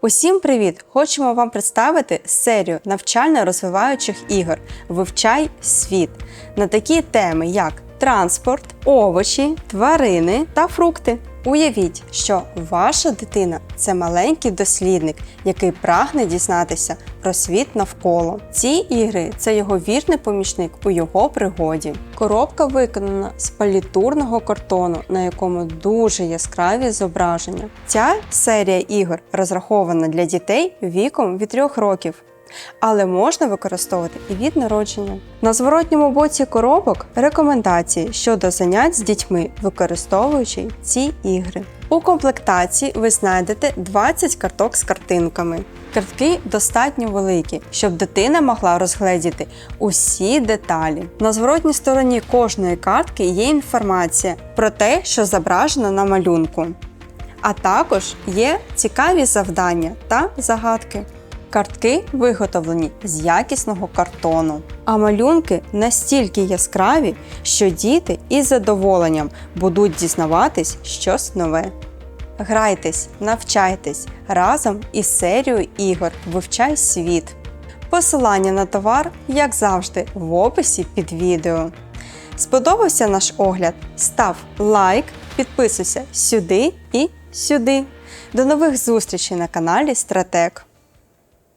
Усім привіт! Хочемо вам представити серію навчально-розвиваючих ігор Вивчай світ на такі теми, як транспорт, овочі, тварини та фрукти. Уявіть, що ваша дитина це маленький дослідник, який прагне дізнатися про світ навколо. Ці ігри це його вірний помічник у його пригоді. Коробка виконана з палітурного картону, на якому дуже яскраві зображення. Ця серія ігор розрахована для дітей віком від 3 років. Але можна використовувати і від народження. На зворотньому боці коробок рекомендації щодо занять з дітьми, використовуючи ці ігри. У комплектації ви знайдете 20 карток з картинками. Картки достатньо великі, щоб дитина могла розгледіти усі деталі. На зворотній стороні кожної картки є інформація про те, що зображено на малюнку. А також є цікаві завдання та загадки. Картки виготовлені з якісного картону, а малюнки настільки яскраві, що діти із задоволенням будуть дізнаватись щось нове. Грайтесь, навчайтесь разом із серією ігор Вивчай світ. Посилання на товар, як завжди, в описі під відео. Сподобався наш огляд? Став лайк, підписуйся сюди і сюди. До нових зустрічей на каналі Стратег.